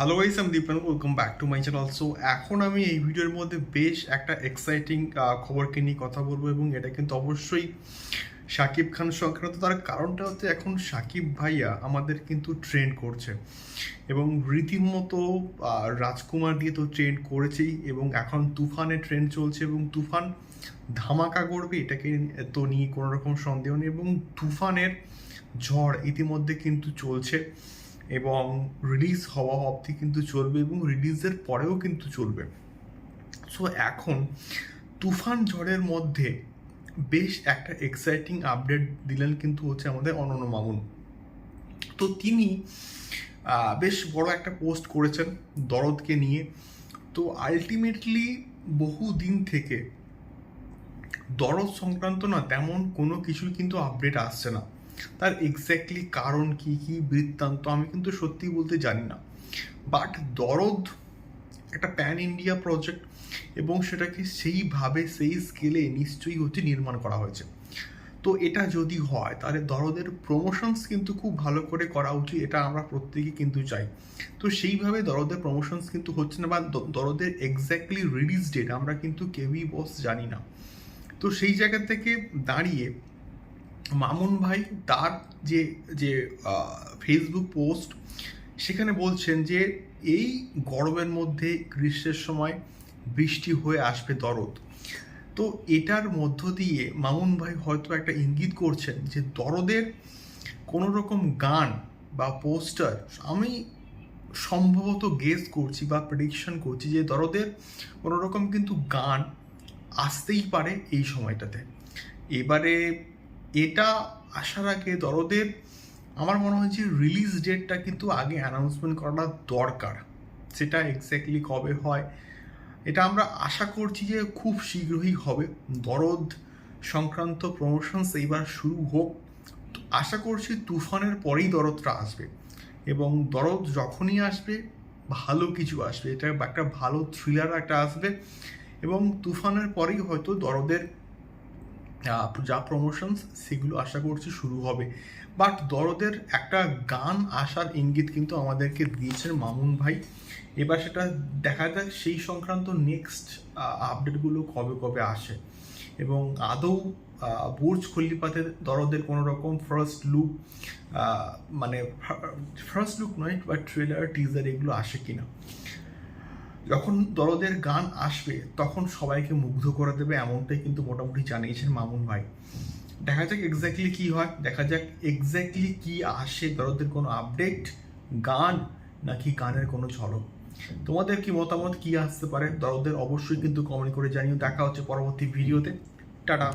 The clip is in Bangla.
হ্যালো গাইস আমি Dipan welcome back to my channel so এখন আমি এই ভিডিওর মধ্যে বেশ একটা এক্সাইটিং খবরকে নিয়ে কথা বলব এবং এটা কিন্তু অবশ্যই শাকিব খান সংক্রান্ত। তার কারণটা হচ্ছে এখন শাকিব ভাইয়া আমাদের কিন্তু ট্রেন্ড করছে। এবং রীতিমতো রাজকুমার দিয়ে তো ট্রেন্ড করেছেই এবং এখন তুফানের ট্রেন্ড চলছে এবং তুফান ধামাকা করবে এটাকে তো নিয়ে কোনো রকম সন্দেহ নেই এবং তুফানের ঝড় ইতিমধ্যে কিন্তু চলছে। এবং রিলিজ হওয়া অবধি কিন্তু চলবে এবং রিলিজের পরেও কিন্তু চলবে। সো এখন তুফান ঝড়ের মধ্যে বেশ একটা এক্সাইটিং আপডেট দিলেন কিন্তু হচ্ছে আমাদের অনন্য মামুন। তো তিনি বেশ বড় একটা পোস্ট করেছেন দরদকে নিয়ে। তো আলটিমেটলি বহু দিন থেকে দরদ সংক্রান্ত না তেমন কোনো কিছুর কিন্তু আপডেট আসছে না। তার এক্স্যাক্টলি কারণ কি কি বৃত্তান্ত আমি কিন্তু সত্যি বলতে জানি না। বাট দরদ একটা প্যান ইন্ডিয়া প্রজেক্ট এবং সেটাকে সেইভাবে, সেই স্কেলে নিশ্চয়ই হচ্ছে নির্মাণ করা হয়েছে। তো এটা যদি হয়, তাহলে দরদের প্রমোশনস কিন্তু খুব ভালো করে করা উচিত, এটা আমরা প্রত্যেকেই কিন্তু চাই। তো সেইভাবে দরদের প্রমোশনস কিন্তু হচ্ছে না বা দরদের এক্স্যাক্টলি রিলিজ ডেট আমরা কিন্তু কেউই বস জানি না। তো সেই জায়গা থেকে দাঁড়িয়ে মামুন ভাই তার যে যে ফেসবুক পোস্ট সেখানে বলছেন যে, এই গরমের মধ্যে গ্রীষ্মের সময় বৃষ্টি হয়ে আসবে দরদ। তো এটার মধ্য দিয়ে মামুন ভাই হয়তো একটা ইঙ্গিত করছেন যে, দরদের কোনো রকম গান বা পোস্টার আমি সম্ভবত গেস করছি বা প্রেডিকশন করছি যে, দরদের কোনো রকম কিন্তু গান আসতেই পারে এই সময়টাতে। এবারে এটা আসার আগে দরদের, আমার মনে হয় যে রিলিজ ডেটটা কিন্তু আগে অ্যানাউন্সমেন্ট করাটা দরকার। সেটা এক্স্যাক্টলি কবে হয়, এটা আমরা আশা করছি যে খুব শীঘ্রই হবে। দরদ সংক্রান্ত প্রমোশনস এইবার শুরু হোক। আশা করছি তুফানের পরেই দরদটা আসবে। এবং দরদ যখনই আসবে, ভালো কিছু আসবে। এটা একটা ভালো থ্রিলার একটা আসবে। এবং তুফানের পরেই হয়তো দরদের যা প্রমোশনস সেগুলো আশা করছি শুরু হবে। বাট দরদের একটা গান আসার ইঙ্গিত কিন্তু আমাদেরকে দিয়েছেন মামুন ভাই। এবার সেটা দেখা যাক সেই সংক্রান্ত নেক্সট আপডেটগুলো কবে কবে আসে। এবং আদৌ বুর্জ খলিফাতে দরদের কোনো রকম ফার্স্ট লুক মানে ফার্স্ট লুক নয় বা ট্রেলার টিজার এগুলো আসে কিনা। যখন দরদের গান আসবে, তখন সবাইকে মুগ্ধ করে দেবে এমনটাই কিন্তু মোটামুটি জানিয়েছেন মামুন ভাই। দেখা যাক এক্স্যাক্টলি কি হয়। দেখা যাক এক্স্যাক্টলি কি আসে দরদের কোনো আপডেট গান নাকি গানের কোনো ঝলক। তোমাদের কি মতামত, কি আসতে পারে? দরদের অবশ্যই কিন্তু কমেন্ট করে জানিও। দেখা হচ্ছে পরবর্তী ভিডিওতে টাটা।